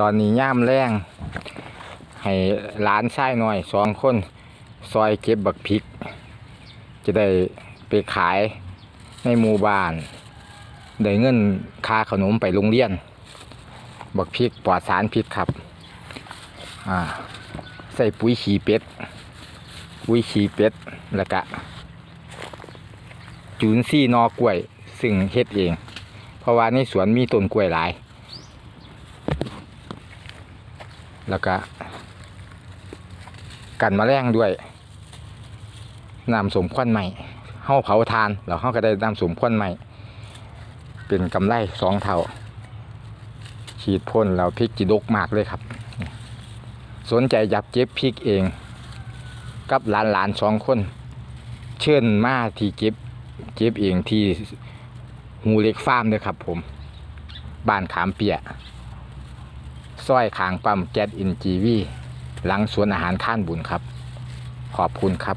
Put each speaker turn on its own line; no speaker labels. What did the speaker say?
ตอนนี้ย่ามแรงให้หลานชายหน่อยสองคนซอยเก็บบักพริก จะได้ไปขายในหมู่บ้าน ได้เงินค่าขนมไปโรงเรียน บักพริกปลอดสารพิษครับใส่ปุ๋ยขี้เป็ดปุ๋ยขี้เป็ดแล้วก็จูนซี่นอกล้วย ซึ่งเฮ็ดเอง เพราะว่าในสวนมีต้นกล้วยหลาย แล้วก็ กันมแมลงด้วยน้ำสมควันใหม่เฮาเผาทานแล้วเฮาก็ได้น้ำสมควันใหม่ เป็นกำไรสองเท่า ฉีดพ่นแล้วพริกจิดกมากเลยครับ สนใจอยากเก็บพริกเอง กับหลานหลานๆสองคน เชิญมาที่เก็บเก็บเองที่หูเล็กฟาร์มเลยครับผม บ้านขามเปีย ซอยขางปั๊มแก๊สอินจีวีหลังสวนอาหารข้านบุญครับ ขอบคุณครับ